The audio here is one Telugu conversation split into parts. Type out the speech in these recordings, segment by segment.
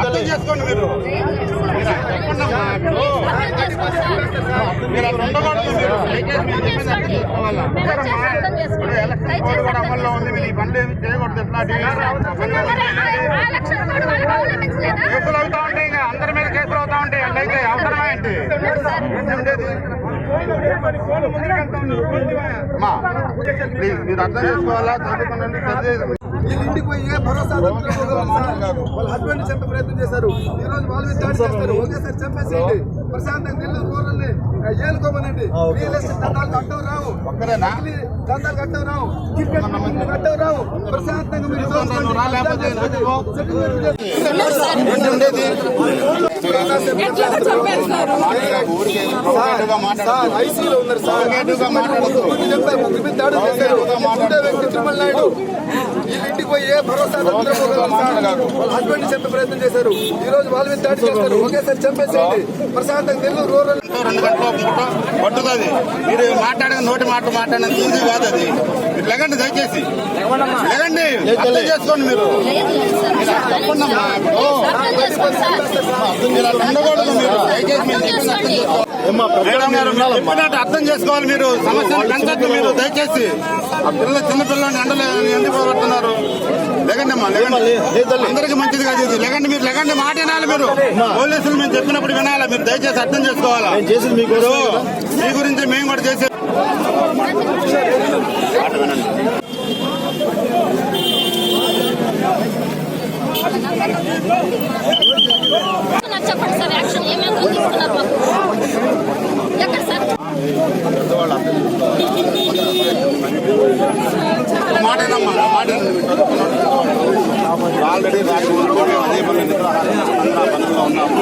అర్థం చేసుకోండి మీరు. ఉండకూడదు ఎలక్షన్ కోడ్ అమల్లో ఉంది మీరు. ఈ పనులు ఏమి చేయకూడదు కేసులు అవుతా ఉంటాయి. ఇంకా అందరి మీద కేసులు అవుతా ఉంటాయి అట్లయితే అవసరమా ఏంటి మీరు అర్థం చేసుకోవాలా చదువుకోండి చదివేది ఇంటికి పోయి ఏ భరోసా వాళ్ళ హస్బెండ్ చంపే ప్రయత్నం చేశారు. ఈ రోజు వాళ్ళ దాడి చేస్తారు. ఒకేసారి చంపేసేయండి ప్రశాంతంగా నీళ్ళు ఊరల్ని ఏలుకోమనండి రియల్ ఎస్టేట్ దందాలు కట్టవు రావు. దందాలు కట్టవు రావు. క్రికెట్ కట్టవు రావు. ప్రశాంతంగా మీరు. ఐసీలో ఉన్నారు సార్. తిరుమల నాయుడు. ఇంటికి పోయి ఏ భరోసా వాళ్ళ హస్బెండ్ చంపే ప్రయత్నం చేశారు. ఈ రోజు వాళ్ళ మీద దాడి చేస్తారు. ఒకేసారి చంపేసేయండి. ప్రశాంతంగా నెల్లూరు రూరల్. రెండు? గంటల ఒక పూట పట్టుతుంది మీరు మాట్లాడిన నోటి మాట మాట్లాడిన కాదు అది. మీరు లెగండి దయచేసి. లెగండి అర్థం చేసుకోండి మీరు. ఉండకూడదు మీరు. దయచేసి మీరు చెప్పింది అర్థం చేసుకోవాలి మేడం గారు మీరు చెప్పినట్టు అర్థం చేసుకోవాలి మీరు. సమస్యను పెంచద్దు మీరు దయచేసి. ఆ పిల్ల చిన్న పిల్లని ఎండలు ఎందుకు పోగొడుతున్నారు? లెగండి అమ్మా లెగండి. అందరికి మంచిది కాదు ఇది. లెగండి మీరు లెగండి మాట వినాలి మీరు. పోలీసులు మేము చెప్పినప్పుడు వినాలి మీరు? దయచేసి అర్థం చేసుకోవాలా? ఇప్పుడు మీ గురించి మేము కూడా చేసే మాట వినండి చెప్పండి సార్ యాక్షన్ ఏమేమి తీసుకున్నారు మాకు? ఎక్కడ సార్? మాటేనమ్మా మాట. ఆల్రెడీ రాజకీయ కూడా అదే పనిలో ఉన్నాము.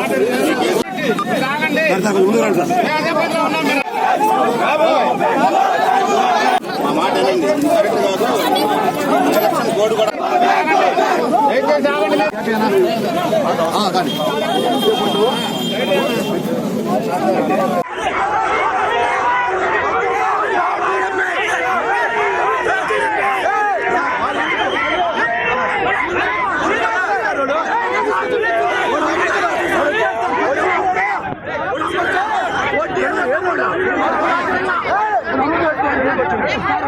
మా మాట కరెక్ట్ కాదు కోడ్ కూడా దయచేసి Right.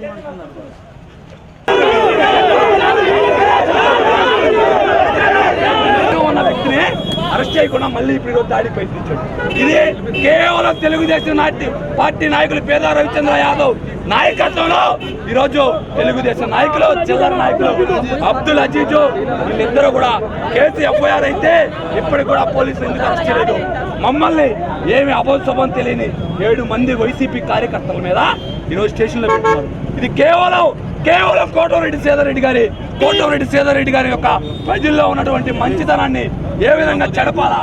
Não, não, não, não. Arrest చేయకుండా మళ్ళీ ఇప్పుడు ఈరోజు దాడి ప్రయత్నించాడు. ఇది కేవలం తెలుగుదేశం నాటి పార్టీ నాయకులు పేద రవిచంద్ర యాదవ్ నాయకత్వంలో ఈరోజు తెలుగుదేశం నాయకులు చిల్లర నాయకులు అబ్దుల్ అజీజు వీళ్ళిద్దరూ కూడా కేసు ఎఫ్ఐఆర్ అయితే ఇప్పటికి కూడా పోలీసులు ఎందుకు అరెస్ట్ చేయలేదు? మమ్మల్ని ఏమి అబోత్సవం తెలియని ఏడు మంది వైసీపీ కార్యకర్తల మీద ఈరోజు స్టేషన్లో పెట్టున్నారు ఇది కేవలం కేవలం కోటమిరెడ్డి సీతారెడ్డి గారి కోటమిరెడ్డి సీతారెడ్డి గారి యొక్క ప్రజల్లో ఉన్నటువంటి మంచితనాన్ని ఏ విధంగా చెడపాలా?